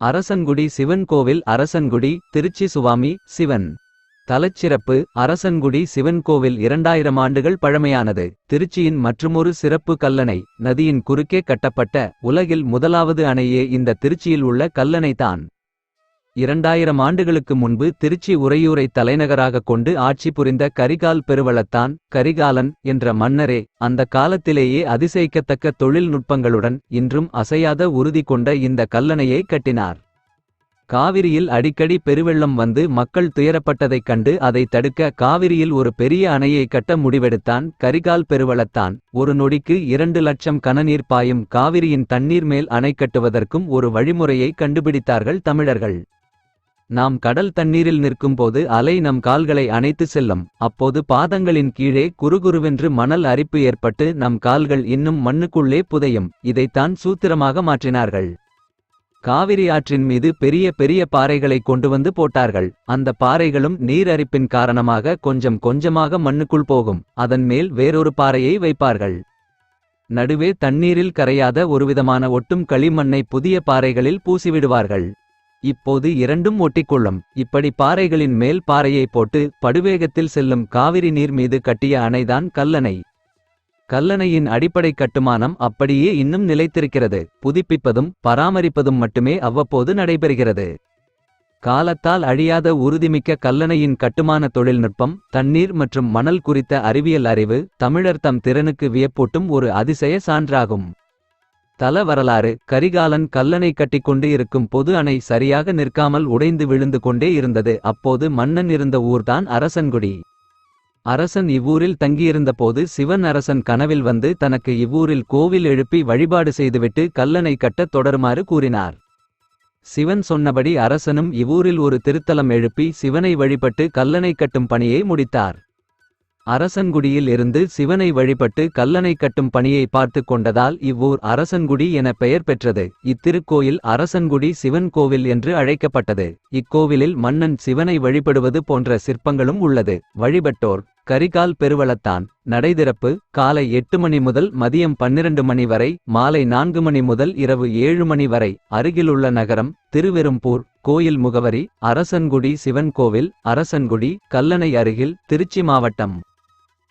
அரசன்குடி சிவன் கோவில் அரசன்குடி திருச்சி சுவாமி சிவன். தலச்சிறப்பு அரசன்குடி சிவன் கோவில் இரண்டாயிரம் ஆண்டுகள் பழமையானது. திருச்சியின் மற்றுமொரு சிறப்பு கல்லணை நதியின் குறுக்கே கட்டப்பட்ட உலகில் முதலாவது அணையே இந்த திருச்சியில் உள்ள கல்லணை தான். இரண்டாயிரம் ஆண்டுகளுக்கு முன்பு திருச்சி உறையூரை தலைநகராக கொண்டு ஆட்சி புரிந்த கரிகால் பெருவளத்தான் கரிகாலன் என்ற மன்னரே அந்த காலத்திலேயே அதிசயிக்கத்தக்க தொழில்நுட்பங்களுடன் இன்றும் அசையாத உறுதி கொண்ட இந்த கல்லணையை கட்டினார். காவிரியில் அடிக்கடி பெருவெள்ளம் வந்து மக்கள் துயரப்பட்டதைக் கண்டு அதை தடுக்க காவிரியில் ஒரு பெரிய அணையை கட்ட முடிவெடுத்தான் கரிகால் பெருவளத்தான். ஒரு நொடிக்கு இரண்டு லட்சம் கனநீர் பாயும் காவிரியின் தண்ணீர் மேல் அணை கட்டுவதற்கும் ஒரு வழிமுறையை கண்டுபிடித்தார்கள் தமிழர்கள். நாம் கடல் தண்ணீரில் நிற்கும்போது அலை நம் கால்களை அணைத்து செல்லும். அப்போது பாதங்களின் கீழே குறுகுருவென்று மணல் அரிப்பு ஏற்பட்டு நம் கால்கள் இன்னும் மண்ணுக்குள்ளே புதையும். இதைத்தான் சூத்திரமாக மாற்றினார்கள். காவிரி ஆற்றின் மீது பெரிய பெரிய பாறைகளை கொண்டு வந்து போட்டார்கள். அந்த பாறைகளும் நீர் அரிப்பின் காரணமாக கொஞ்சம் கொஞ்சமாக மண்ணுக்குள் போகும். அதன் மேல் வேறொரு பாறையை வைப்பார்கள். நடுவே தண்ணீரில் கரையாத ஒருவிதமான ஒட்டும் களிமண்ணை புதிய பாறைகளில் பூசிவிடுவார்கள். இப்போது இரண்டும் ஒட்டிக்கொள்ளும். இப்படி பாறைகளின் மேல் பாறையை போட்டு படுவேகத்தில் செல்லும் காவிரி நீர் மீது கட்டிய அணைதான் கல்லணை. கல்லணையின் அடிப்படை கட்டுமானம் அப்படியே இன்னும் நிலைத்திருக்கிறது. புதுப்பிப்பதும் பராமரிப்பதும் மட்டுமே அவ்வப்போது நடைபெறுகிறது. காலத்தால் அழியாத உறுதிமிக்க கல்லணையின் கட்டுமான தொழில்நுட்பம் தண்ணீர் மற்றும் மணல் குறித்த அறிவியல் அறிவு தமிழர் தம் திறனுக்கு வியப்பூட்டும் ஒரு அதிசய சான்றாகும். தல வரலாறு கரிகாலன் கல்லணை கட்டிக்கொண்டு இருக்கும் பொது அணை சரியாக நிற்காமல் உடைந்து விழுந்து கொண்டே இருந்தது. அப்போது மன்னன் இருந்த ஊர்தான் அரசன்குடி. அரசன் இவ்வூரில் தங்கியிருந்தபோது சிவன் அரசன் கனவில் வந்து தனக்கு இவ்வூரில் கோவில் எழுப்பி வழிபாடு செய்துவிட்டு கல்லணை கட்டத் தொடருமாறு கூறினார். சிவன் சொன்னபடி அரசனும் இவ்வூரில் ஒரு திருத்தலம் எழுப்பி சிவனை வழிபட்டு கல்லணை கட்டும் பணியை முடித்தார். அரசன்குடியில் இருந்து சிவனை வழிபட்டு கல்லணை கட்டும் பணியை பார்த்து கொண்டதால் இவ்வூர் அரசன்குடி என பெயர் பெற்றது. இத்திருக்கோயில் அரசன்குடி சிவன் கோவில் என்று அழைக்கப்பட்டது. இக்கோவிலில் மன்னன் சிவனை வழிபடுவது போன்ற சிற்பங்களும் உள்ளது. வழிபட்டோர் கரிகால் பெருவளத்தான். நடைதிறப்பு காலை எட்டு மணி முதல் மதியம் பன்னிரண்டு மணி வரை மாலை நான்கு மணி முதல் இரவு ஏழு மணி வரை. அருகிலுள்ள நகரம் திருவெரும்பூர். கோயில் முகவரி அரசன்குடி சிவன் கோவில் அரசன்குடி கல்லணை அருகில் திருச்சி மாவட்டம்.